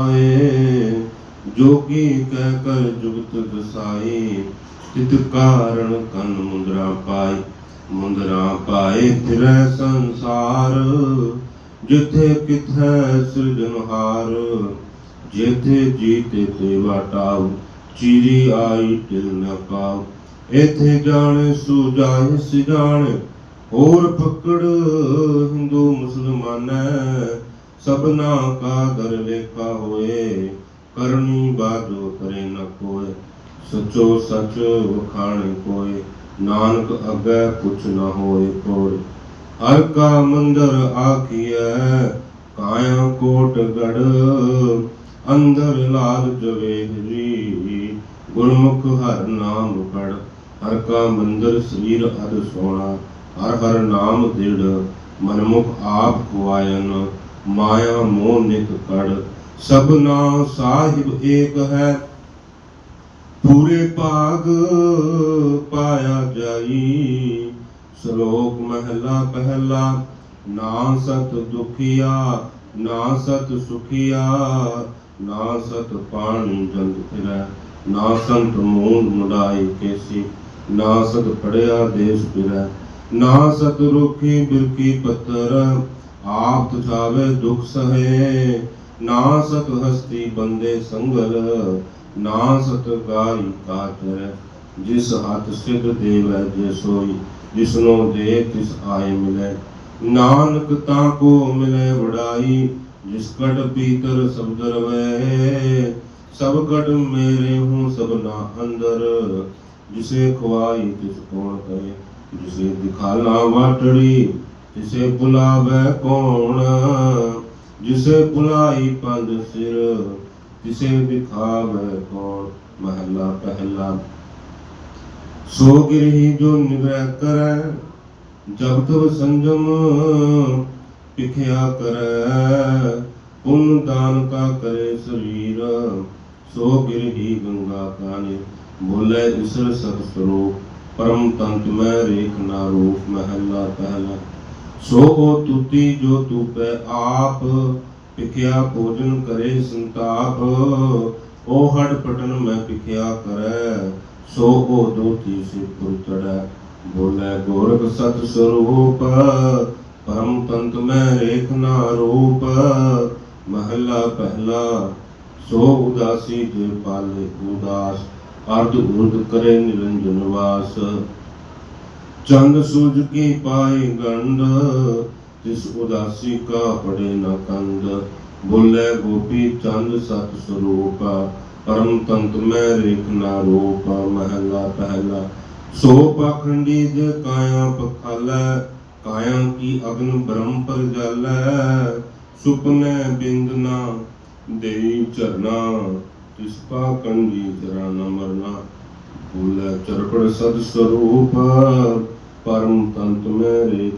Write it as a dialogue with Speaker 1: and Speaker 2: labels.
Speaker 1: ਆਏ ਜੋਗੀ ਕਹਿ ਕਰ ਜੁਗਤ ਦਸਾਈ ਤਿਤ ਕਾਰਣ ਕਨ ਮੁੰਦਰਾ ਪਾਈ ਮੁੰਦਰਾ ਪਾਏ ਫਿਰੈ ਸੰਸਾਰ, ਜਿਥੇ ਕਿਥੈ ਸਿਰਜਨਹਾਰ ਜਿਥੇ ਜੀਤੇ ਤੇ ਵਾਟਾਉ, ਚੀਰੀ ਆਈ ਤਿਲ ਨ ਪਾਉ। ਇਥੇ ਜਾਣੇ ਸੁਜਾਏ ਸਿਜਾਣੇ, ਹੋਰ ਪਕੜ ਸਭਨਾ ਕਾ ਦਰ ਲੇਖਾ ਹੋਏ, ਕਰਨੀ ਬਾਜੋ ਕਰੇ ਨ ਕੋਏ। ਸਚੋ ਸਚ ਵਖਾਣੇ ਕੋਏ, ਨਾਨਕ ਅਗੈ ਪੁੱਛ ਨ ਹੋਏ ਕੋਏ। ਹਰ ਕਾ ਮੰਦਰ ਆਖੀਐ, ਕਾਇਆ ਕੋਟ ਗੜ, ਅੰਦਰ ਲਾਲ ਜਵੇਹਰੀ ਗੁਰਮੁਖ ਹਰ ਨਾਮ ਕੜ ਹਰ ਕਾ ਮੰਦਰ ਸਰੀਰ ਅਦ ਸੋਣਾ। ਹਰ ਹਰ ਨਾਮ ਦਿੜ, ਮਨਮੁਖ ਆਪ ਖੁਆਇਨ। ਮਾਇਆ ਮੋਹ ਨਿਕ ਕੜ ਸਭਨਾ ਸਾਹਿਬ ਏਕ ਹੈ। ਪੂਰੇ ਭਾਗ ਪਾਇਆ ਜਾਈ, ਸ਼ਲੋਕ ਮਹਿਲਾ ਪਹਿਲਾ, ਨਾ ਸਤ ਦੁਖੀਆ, ਨਾ ਸਤ ਸੁਖੀਆ, ਨਾ ਸਤ ਪਾਣੀ ਜੰਦ ਫਿਰੈ, ਨਾ ਸੰਤ ਮੂੰਡ ਮੁਡਾਈ ਕੇਸੀ, ਨਾ ਸਤ ਪੜਿਆ ਦੇਸ਼ ਫਿਰੈ, ਨਾ ਸਤ ਰੁਖੀ ਬਿਰਕੀ ਪੱਤਰ ਆਪ ਤੁਝਾਵੇ ਦੁਖ ਸਹੇ ਨਾ ਸਤ ਹਸਤੀ ਬੰਦੇ ਸੰਗਲ ਨਾ ਸਤ ਗਾਈ ਕਾਚਰ ਜਿਸ ਹੱਥ ਸਿਧ ਦੇਵੈ ਜੇ ਸੋਈ, ਜਿਸਨੋ ਦੇ ਤਿਸ ਆਏ ਮਿਲੇ। ਨਾਨਕ ਤਾਂ ਕੋ ਮਿਲੇ ਵਡਾਈ, ਜਿਸ ਕਟ ਪੀਤਰ ਸਬਦ ਰਵੈ ਸਭ ਕਟ ਮੇਰੇ ਹੂੰ ਸਭਨਾ ਅੰਦਰ, ਜਿਸੇ ਖਵਾਈ ਤਿਸ ਕੋਣ ਕਹੇ, ਜਿਸੇ ਦਿਖਾਲਾ ਵਾਟੜੀ ਤਿਸੇ ਬੁਲਾਵੇ ਕੌਣ, ਜਿਸੇ ਬੁਲਾਈ ਪੰਜ ਸਿਰ ਤਿਸੇ ਦਿਖਾਵੇ ਕੌਣ, ਮਹਲਾ ਪਹਿਲਾ। ਸੋ ਗਿਰਹੀ ਜੋ ਨਿਗ੍ਰਹ ਕਰੈ, ਜਬ ਤਬ ਸੰਜਮ ਪਿਖਿਆ ਕਰੈ, ਪੁੰਨ ਦਾਨ ਕਾ ਕਰੇ ਸਰੀਰ, ਸੋ ਗਿਰਹੀ ਗੰਗਾ ਕਾਨੇ ਬੋਲੇ ਇਸਰ ਸਤ ਸਰੂਪ, ਪਰਮ ਤੰਤ ਮੈਂ ਰੇਖ ਨਾ ਰੂਪ, ਮਹੱਲਾ ਪਹਿਲਾ। ਸੋ ਕੋ ਤੁਤੀ ਜੋ ਤੂਪੈ ਆਪ ਪਿਖਿਆ ਭੋਜਨ ਕਰੇ ਸੰਤਾਪ। ਉਹ ਹੜ ਪਟਨ ਮੈਂ ਪਿਖਿਆ ਕਰੈ ਸੋ ਉਹ ਦੋਤੀ ਸੇ ਪੁਰਤੜੈ ਬੋਲੇ, ਗੋਰਖ ਸਤ ਸਰੂਪ, ਪਰਮ ਤੰਤ ਮੈਂ ਰੇਖ ਨਾ ਰੂਪ। ਮਹੱਲਾ ਪਹਿਲਾ ਸੋ ਉਦਾਸੀ ਦੇ ਪਾਲੇ ਉਦਾਸ। ਅਰਧ ਉਰਧ ਕਰੇ ਨਿਰੰਜਨ ਵਾਸ। ਚੰਦ ਸੂਝ ਕੀ ਪਾਈ ਗੰਡ ਜਿਸ ਉਦਾਸੀ ਕਾ ਪੜੇ ਨ ਕੰਦ ਬੋਲੇ ਗੋਪੀ ਚੰਦ ਸਤ ਸਰੂਪ, ਪਰਮ ਤੰਤ ਮੈਂ ਰੇਖ ਨਾ ਰੂਪ, ਮਹਲਾ ਪਹਿਲਾ। ਸੋ ਪਖੰਡੀ ਜੇ ਕਾਇਆ ਪਖਾਲੈ, ਕਾਇਆ ਕੀ ਅਗਨ ਬ੍ਰਹਮ ਪਰ ਜਲੈ। ਸੁਪਨੇ ਬਿੰਦ ਨਾ ਦੇਈ ਚਰਨਾ ਤਿਸ ਪਾ ਕੰਡੀ ਜਰਾ ਨ ਮਰਨਾ। ਬੋਲੇ ਚਰਕੜ ਸਦ ਸਰੂਪ ਪਰਮ ਤੰਤ ਮੈਂ ਰੇਖ